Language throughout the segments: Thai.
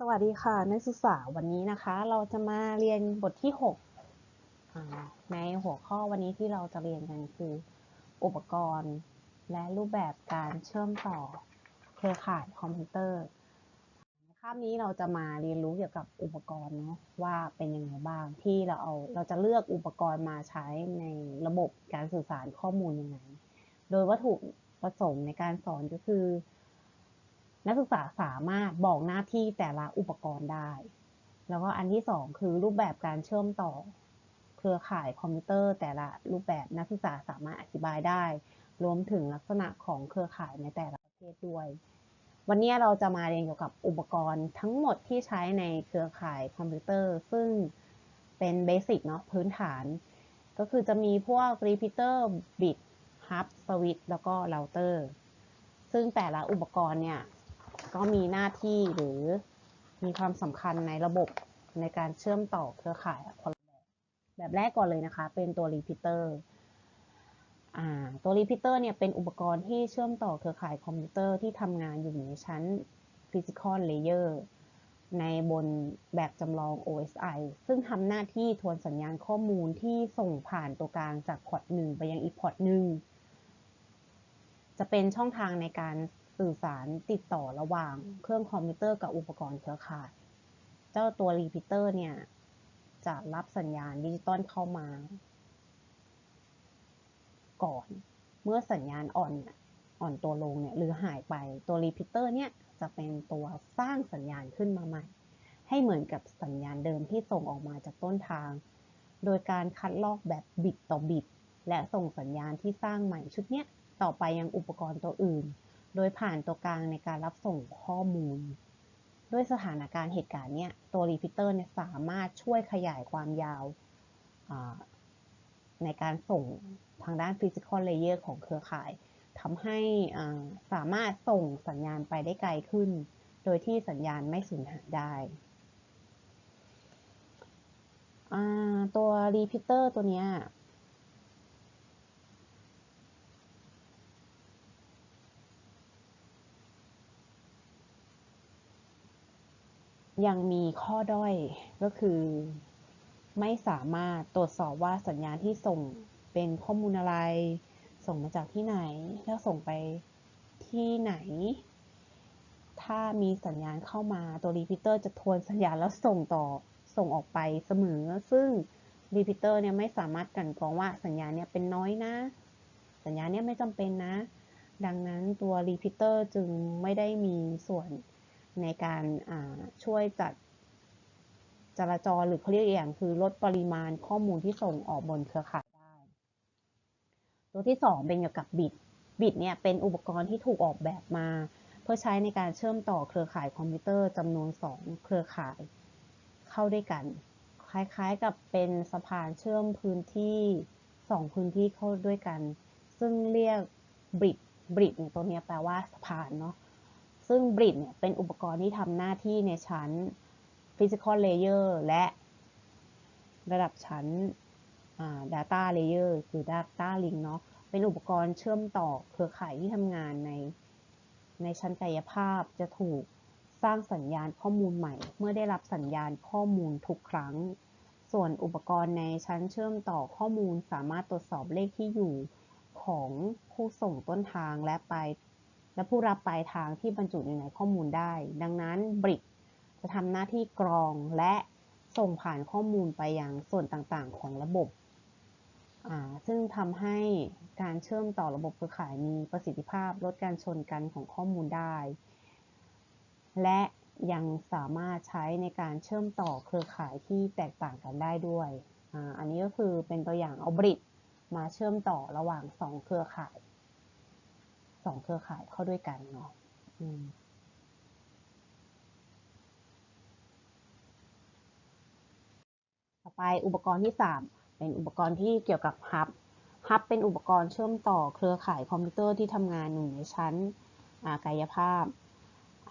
สวัสดีค่ะ นักศึกษาวันนี้นะคะ เราจะมาเรียนบทที่ 6 ในหัวข้อวันนี้ที่เราจะเรียนกันคือ อุปกรณ์และรูปแบบการเชื่อมต่อเครือข่ายคอมพิวเตอร์ในคาบนี้เราจะมาเรียนรู้เกี่ยวกับอุปกรณ์เนาะว่าเป็นยังไงบ้างที่เราเอาเราจะเลือกอุปกรณ์มาใช้ในระบบการสื่อสารข้อมูลยังไง โดยวัตถุประสงค์ในการสอนก็คือ นักศึกษาสามารถบอกหน้าที่แต่ละอุปกรณ์ได้ แล้วก็อันที่สองคือรูปแบบการเชื่อมต่อ เครือข่ายคอมพิวเตอร์แต่ละรูปแบบนักศึกษาสามารถอธิบายได้ รวมถึงลักษณะของเครือข่ายในแต่ละประเทศด้วย วันนี้เราจะมาเรียนเกี่ยวกับอุปกรณ์ทั้งหมดที่ใช้ในเครือข่ายคอมพิวเตอร์ ซึ่งเป็นเบสิกเนาะพื้นฐาน ก็คือจะมีพวก repeater bit hub switch แล้วก็ router ซึ่งแต่ละอุปกรณ์เนี่ย ก็มีหน้าที่หรือมีความสำคัญในระบบในการเชื่อมต่อเครือข่ายคนละแบบแบบแรกก่อนเลยนะคะ เป็นตัว repeater อ่าตัว repeater เนี่ยเป็นอุปกรณ์ที่เชื่อมต่อเครือข่ายคอมพิวเตอร์ที่ทำงานอยู่ในชั้น physical layer ในบนแบบจำลอง OSI ซึ่งทำหน้าที่ทวนสัญญาณข้อมูลที่ส่งผ่านตัวกลางจากพอร์ตหนึ่งไปยังอีกพอร์ตหนึ่งจะเป็นช่องทางในการ สื่อสารติดต่อระหว่างเครื่องคอมพิวเตอร์กับอุปกรณ์เครือข่าย เจ้าตัวรีพิเตอร์เนี่ย จะรับสัญญาณดิจิตอลเข้ามา ก่อน เมื่อสัญญาณอ่อนเนี่ยอ่อนตัวลงเนี่ยหรือหายไปตัวรีพิเตอร์เนี่ยจะเป็นตัวสร้างสัญญาณขึ้นมาใหม่ ให้เหมือนกับสัญญาณเดิมที่ส่งออกมาจากต้นทาง โดยการคัดลอกแบบบิตต่อบิต และส่งสัญญาณที่สร้างใหม่ชุดเนี้ยต่อไปยังอุปกรณ์ตัวอื่น โดยผ่านตัวกลางในการรับส่งข้อมูล ด้วยสถานการณ์เหตุการณ์เนี้ยตัวรีพิเตอร์เนี่ยสามารถช่วยขยายความยาวในการส่งทางด้าน Physical Layer ของเครือข่ายทำให้สามารถส่งสัญญาณไปได้ไกลขึ้น โดยที่สัญญาณไม่สูญหายได้ ตัวรีพิเตอร์ตัวเนี้ ยังมีข้อด้อยก็คือ ไม่สามารถตรวจสอบว่าสัญญาณที่ส่งเป็นข้อมูลอะไร ส่งมาจากที่ไหน แล้วส่งไปที่ไหน ถ้ามีสัญญาณเข้ามาตัวรีพิเตอร์จะทวนสัญญาณแล้วส่งต่อส่งออกไปเสมอ ซึ่งรีพิเตอร์เนี่ยไม่สามารถกันกรองว่าสัญญาณเนี่ยเป็นน้อยนะ สัญญาณเนี่ยไม่จำเป็นนะ ดังนั้นตัวรีพิเตอร์จึงไม่ได้มีส่วน ในการช่วยจัดจราจรหรือเขาเรียกอย่างคือลดปริมาณข้อมูลที่ส่งออกบนเครือข่ายได้ ตัวที่ 2 เป็นเกี่ยวกับบิตบิตเนี่ยเป็นอุปกรณ์ที่ถูกออกแบบมา เพื่อใช้ในการเชื่อมต่อเครือข่ายคอมพิวเตอร์จำนวน 2 เครือข่ายเข้าด้วยกัน คล้ายๆกับเป็นสะพานเชื่อมพื้นที่ 2 พื้นที่เข้าด้วยกัน ซึ่งเรียกบริดบริดเนี่ยตัวนี้แปลว่าสะพานเนาะ ซึ่ง Bridge เนี่ยเป็นอุปกรณ์ที่ทำหน้าที่ในชั้น Physical Layer และระดับชั้น Data Layer คือ Data Link เนาะเป็นอุปกรณ์เชื่อมต่อเครือข่ายที่ทำงานในในชั้นกายภาพจะถูกสร้างสัญญาณข้อมูลใหม่ เมื่อได้รับสัญญาณข้อมูลทุกครั้ง ส่วนอุปกรณ์ในชั้นเชื่อมต่อข้อมูลสามารถตรวจสอบเลขที่อยู่ของผู้ส่งต้นทางและปลาย และผู้รับปลายทางที่บรรจุอยู่ในข้อมูลได้ ดังนั้นบริกจะทำหน้าที่กรองและส่งผ่านข้อมูลไปยังส่วนต่างๆ ของระบบ ซึ่งทำให้การเชื่อมต่อระบบเครือข่ายมีประสิทธิภาพลดการชนกันของข้อมูลได้ และยังสามารถใช้ในการเชื่อมต่อเครือข่ายที่แตกต่างกันได้ด้วยออันนี้ก็คือเป็นตัวอย่างเอาบริดมาเชื่อมต่อระหว่าง 2 เครือข่าย สองเครือข่ายเข้าด้วยกันเนาะต่อไปอุปกรณ์ที่3เป็นอุปกรณ์ที่เกี่ยวกับฮับฮับเป็นอุปกรณ์เชื่อมต่อเครือข่ายคอมพิวเตอร์ที่ทำงานอยู่ในชั้นกายภาพ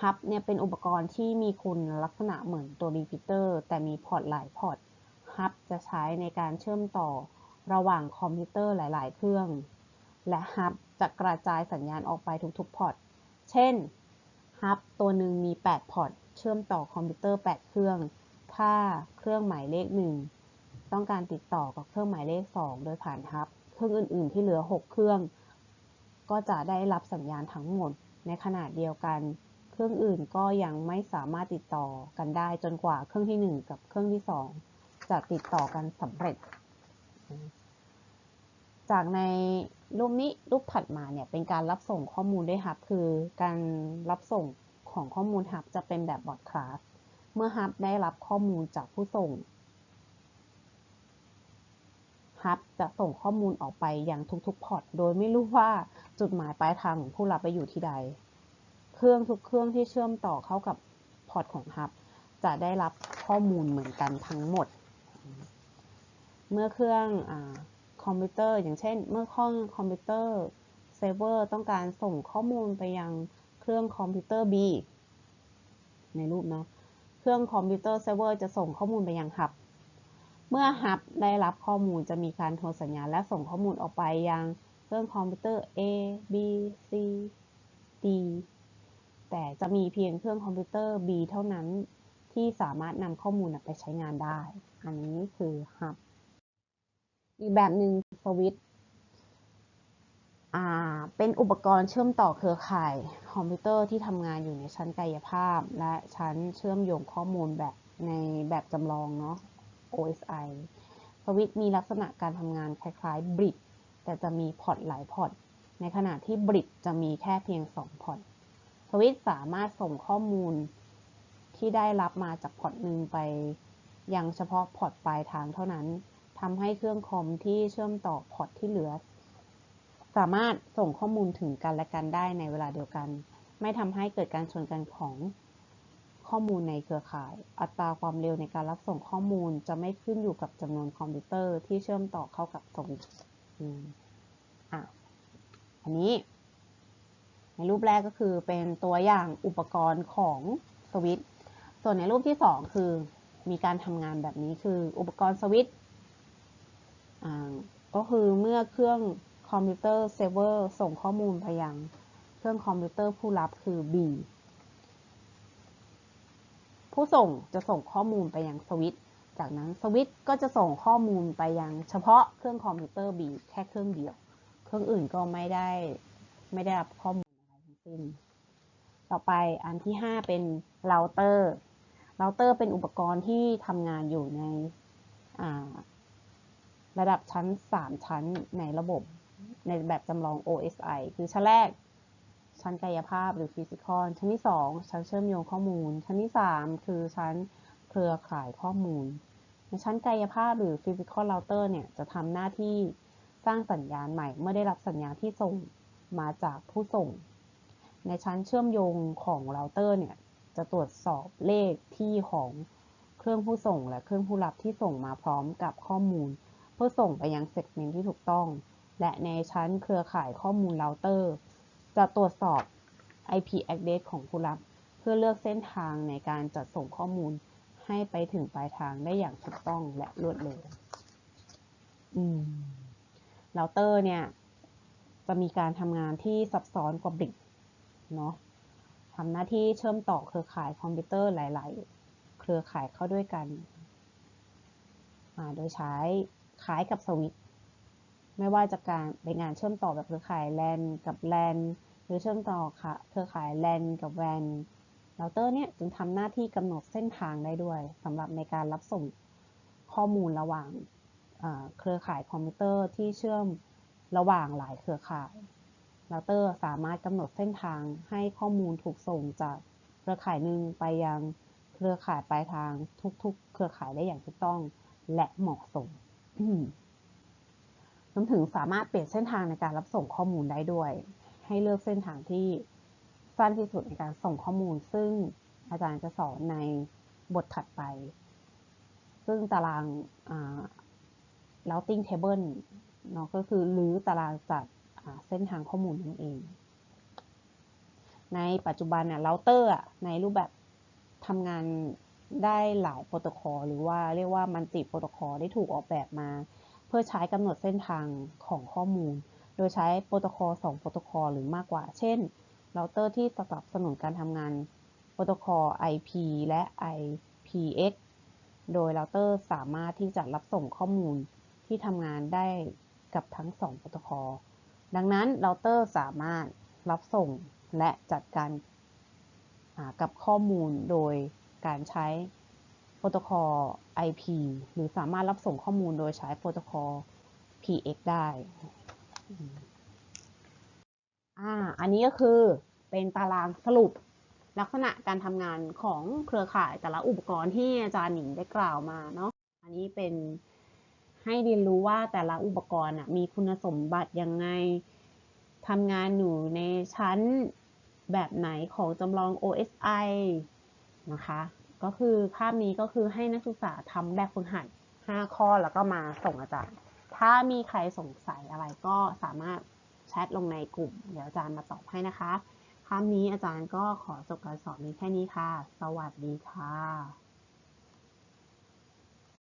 ฮับเนี่ยเป็นอุปกรณ์ที่มีคุณลักษณะเหมือนตัวรีพิเตอร์แต่มีพอร์ตหลายพอร์ตฮับจะใช้ในการเชื่อมต่อระหว่างคอมพิวเตอร์หลาย ๆ เครื่อง และฮับจะกระจายสัญญาณออกไปทุกๆพอร์ต เช่นฮับตัวหนึ่งมี 8 พอร์ต เชื่อมต่อคอมพิวเตอร์ 8 เครื่อง ถ้าเครื่องหมายเลข 1 ต้องการติดต่อกับเครื่องหมายเลข 2 โดยผ่านฮับ เครื่องอื่นๆ ที่เหลือ 6 เครื่อง ก็จะได้รับสัญญาณทั้งหมด ในขณะเดียวกัน เครื่องอื่นก็ยังไม่สามารถติดต่อกันได้จนกว่าเครื่องที่ 1 กับเครื่องที่ 2 จะติดต่อกันสำเร็จ จากใน รูปนี้รูปถัดมาเนี่ยเป็นการรับส่งข้อมูลด้วยฮับคือการรับส่งของข้อมูลฮับจะเป็นแบบบอร์ดคลาสเมื่อฮับได้รับข้อมูลจากผู้ส่งฮับจะส่งข้อมูลออกไปยังทุกๆพอร์ตโดยไม่รู้ว่าจุดหมายปลายทางของผู้รับไปอยู่ที่ใด เครื่องทุกเครื่องที่เชื่อมต่อเข้ากับพอร์ตของฮับจะได้รับข้อมูลเหมือนกันทั้งหมด เมื่อเครื่องอ คอมพิวเตอร์ อย่างเช่น เมื่อข้องคอมพิวเตอร์เซิร์ฟเวอร์ต้องการส่งข้อมูลไปยังเครื่องคอมพิวเตอร์ B ในรูปเนาะเครื่องคอมพิวเตอร์เซิร์ฟเวอร์จะส่งข้อมูลไปยังฮับ เมื่อฮับได้รับข้อมูลจะมีการโทรสัญญาณและส่งข้อมูลออกไปยังเครื่องคอมพิวเตอร์ A B C D แต่จะมีเพียงเครื่องคอมพิวเตอร์ B เท่านั้นที่สามารถนำข้อมูลไปใช้งานได้ อันนี้คือฮับ อีกแบบหนึ่งสวิตเป็นอุปกรณ์เชื่อมต่อเครือข่ายคอมพิวเตอร์ที่ทำงานอยู่ในชั้นกายภาพ และชั้นเชื่อมโยงข้อมูลแบบในแบบจำลองเนาะ OSI สวิตมีลักษณะการทำงานคล้ายๆบริดแต่จะมีพอร์ตหลายพอร์ตในขณะที่บริดจะมีแค่เพียง 2 พอร์ตสวิตสามารถส่งข้อมูลที่ได้รับมาจากพอร์ตหนึ่งไปยังเฉพาะพอร์ตปลายทางเท่านั้น ทำให้เครื่องคอมที่เชื่อมต่อพอร์ตที่เหลือ สามารถส่งข้อมูลถึงกันและกันได้ในเวลาเดียวกัน ไม่ทำให้เกิดการชนกันของข้อมูลในเครือข่าย อัตราความเร็วในการรับส่งข้อมูลจะไม่ขึ้นอยู่กับจำนวนคอมพิวเตอร์ที่เชื่อมต่อเข้ากับสวิตช์อะอันนี้ ในรูปแรกก็คือเป็นตัวอย่างอุปกรณ์ของสวิตช์ส่วนในรูปที่ 2 คือมีการทำงานแบบนี้คืออุปกรณ์สวิตช์ ก็คือเมื่อเครื่องคอมพิวเตอร์เซิร์ฟเวอร์ส่งข้อมูลไปยัง เครื่องคอมพิวเตอร์ผู้รับคือ B ผู้ส่งจะส่งข้อมูลไปยังสวิตจากนั้นสวิตก็จะส่งข้อมูลไปยังเฉพาะเครื่องคอมพิวเตอร์ B แค่เครื่องเดียว เครื่องอื่นก็ไม่ได้ไม่ได้รับข้อมูลอะไรทั้งสิ้น ต่อไปอันที่ 5 เป็นเราเตอร์เราเตอร์เป็นอุปกรณ์ที่ทำงานอยู่ใน ระดับชั้น 3 ชั้นในระบบในแบบจำลอง OSI คือชั้นแรก ชั้นกายภาพหรือฟิสิกอลชั้นที่ 2 ชั้นเชื่อมโยงข้อมูล ชั้นที่ 3 คือชั้นเครือข่ายข้อมูล ในชั้นกายภาพหรือฟิสิกอลเราเตอร์เนี่ยจะทำหน้าที่สร้างสัญญาณใหม่ เมื่อได้รับสัญญาณที่ส่งมาจากผู้ส่ง ในชั้นเชื่อมโยงของเราเตอร์เนี่ยจะตรวจสอบเลขที่ของเครื่องผู้ส่งและเครื่องผู้รับที่ส่งมาพร้อมกับข้อมูล เพื่อส่งไปยังเซกเมนต์ที่ถูกต้อง และในชั้นเครือข่ายข้อมูลเราเตอร์ จะตรวจสอบ IP address ของผู้รับ เพื่อเลือกเส้นทางในการจัดส่งข้อมูลให้ไปถึงปลายทางได้อย่างถูกต้องและรวดเร็วเราเตอร์เนี่ย จะมีการทำงานที่ซับซ้อนกว่าบิกเนาะทำหน้าที่เชื่อมต่อเครือข่ายคอมพิวเตอร์หลาย ๆ เครือข่ายเข้าด้วยกัน โดยใช้ คล้ายกับสวิตไม่ว่าจะการเป็นงานเชื่อมต่อแบบเครือข่ายแลนกับแลนหรือเชื่อมต่อค่ะเครือข่ายแลนกับแวนเราเตอร์เนี่ยจึงทำหน้าที่กำหนดเส้นทางได้ด้วยสำหรับในการรับส่งข้อมูลระหว่างเครือข่ายคอมพิวเตอร์ที่เชื่อมระหว่างหลายเครือข่ายเราเตอร์สามารถกำหนดเส้นทางให้ข้อมูลถูกส่งจากเครือข่ายหนึ่งไปยังเครือข่ายปลายทางทุกๆ เครือข่ายได้อย่างถูกต้องและเหมาะสม รวมถึงสามารถเปลี่ยนเส้นทางในการรับส่งข้อมูลได้ด้วย ให้เลือกเส้นทางที่สั้นที่สุดในการส่งข้อมูล ซึ่งอาจารย์จะสอนในบทถัดไป ซึ่งตาราง routing table เนาะก็คือหรือตารางจัดเส้นทางข้อมูลนั่นเอง ในปัจจุบันเนี่ยเราเตอร์ในรูปแบบทำงาน ได้หลายโปรโตคอลหรือว่าเรียกว่ามันติโปรโตคอลได้ถูกออกแบบมา เพื่อใช้กำหนดเส้นทางของข้อมูล โดยใช้โปรโตคอล2โปรโตคอลหรือมากกว่า เช่นเราเตอร์ที่สนับสนุนการทำงานโปรโตคอล IP และ IPX โดยเราเตอร์สามารถที่จะรับส่งข้อมูลที่ทำงานได้กับทั้ง 2 โปรโตคอล ดังนั้นเราเตอร์สามารถรับส่งและจัดการกับข้อมูลโดย การใช้โปรโตคอล IP หรือสามารถรับส่งข้อมูลโดยใช้โปรโตคอล PX ได้อ่าอันนี้ก็คือเป็นตารางสรุปลักษณะการทำงานของเครือข่ายแต่ละอุปกรณ์ที่อาจารย์หนิงได้กล่าวมาเนาะ อันนี้เป็นให้เรียนรู้ว่าแต่ละอุปกรณ์มีคุณสมบัติยังไงทำงานอยู่ในชั้นแบบไหนของจำลอง OSI นะคะ ก็คือภาพนี้ก็คือให้นักศึกษาทำแบบฝึกหัด 5 ข้อแล้วก็มาส่งอาจารย์ ถ้ามีใครสงสัยอะไรก็สามารถแชทลงในกลุ่ม เดี๋ยวอาจารย์มาตอบให้นะคะคำนี้อาจารย์ก็ขอจบการสอนนี้แค่นี้ค่ะ สวัสดีค่ะ